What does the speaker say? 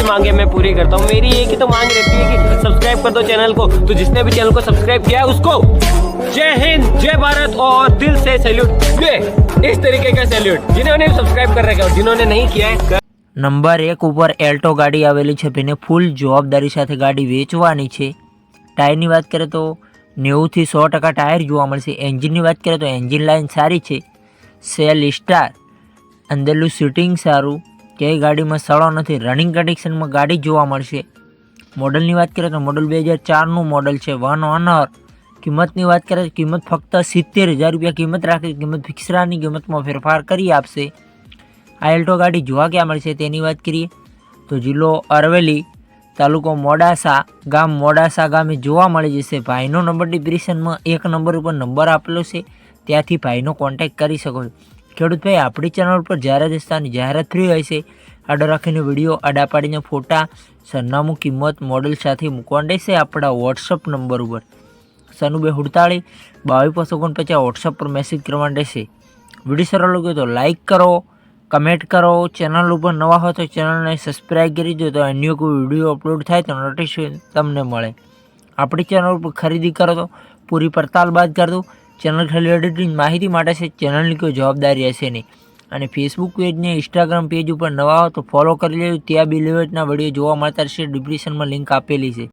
सबकी मांगे मैं पूरी करता हूँ मेरी एक ही तो मांग रहती है कि सब्सक्राइब कर दो चैनल को तो जिसने भी चैनल को सब्सक्राइब किया है उसको जय हिंद जय भारत और दिल से सैल्यूट ये इस तरीके का सैल्यूट जिन्होंने सब्सक्राइब कर रखा है और जिन्होंने नहीं किया है નંબર એક ઉપર એલ્ટો ગાડી આવેલી છે તેને ફૂલ જવાબદારી સાથે ગાડી વેચવાની છે ટાયરની વાત કરીએ તો નેવુંથી સો ટકા ટાયર જોવા મળશે એન્જિનની વાત કરીએ તો એન્જિન લાઇન સારી છે સેલ સ્ટાર અંદરનું સીટિંગ સારું ક્યાંય ગાડીમાં સળો નથી. રનિંગ કન્ડિશનમાં ગાડી જોવા મળશે. મોડલની વાત કરીએ તો મોડલ બે હજાર ચારનું મોડલ છે. વન ઓનર કિંમતની વાત કરીએ તો કિંમત ફક્ત સિત્તેર હજાર રૂપિયા કિંમત રાખી કિંમત ફિક્સરાની કિંમતમાં ફેરફાર કરી આપશે. આ એલ્ટો ગાડી જોવા ક્યાં મળશે તેની વાત કરીએ તો જિલ્લો અરવેલી તાલુકો મોડાસા ગામ મોડાસા ગામે જોવા મળી જશે. ભાઈનો નંબર ડિપ્રેશનમાં એક નંબર ઉપર નંબર આપેલો છે. ત્યાંથી ભાઈનો કોન્ટેક્ટ કરી શકો છો. ખેડૂત ભાઈ આપણી ચેનલ પર જાહેરાત સ્થાનની જાહેરાત ફ્રી હોય છે, આડો રાખીને વીડિયો આડા પાડીને ફોટા, સરનામું, કિંમત મોડલ સાથે મૂકવાનું રહેશે આપણા વોટ્સઅપ નંબર ઉપર. સનુ બે હુડતાળી, બાવીસ પાંચસો ઓગણપચાસ વોટ્સઅપ પર મેસેજ કરવાનો રહેશે. વીડિયો સરળ લાગ્યો તો લાઇક કરો કમેન્ટ કરો. ચેનલ ઉપર નવા હો તો ચેનલને સબસ્ક્રાઈબ કરી દો તો અન્ય કોઈ વીડિયો અપલોડ થાય તો નોટિફિકેશન તમને મળે. આપણી ચેનલ ઉપર ખરીદી કરો તો પૂરી પડતાલ બાદ કરી દો. ચેનલ ખાલી માહિતી માટે છે ચેનલની કોઈ જવાબદારી હશે નહીં. અને ફેસબુક પેજને ઇન્સ્ટાગ્રામ પેજ ઉપર નવા હો તો ફોલો કરી લેજો. ત્યાં બી લેવેટના વીડિયો જોવા મળતા રહેશે. ડિસ્ક્રિપ્શનમાં લિંક આપેલી છે.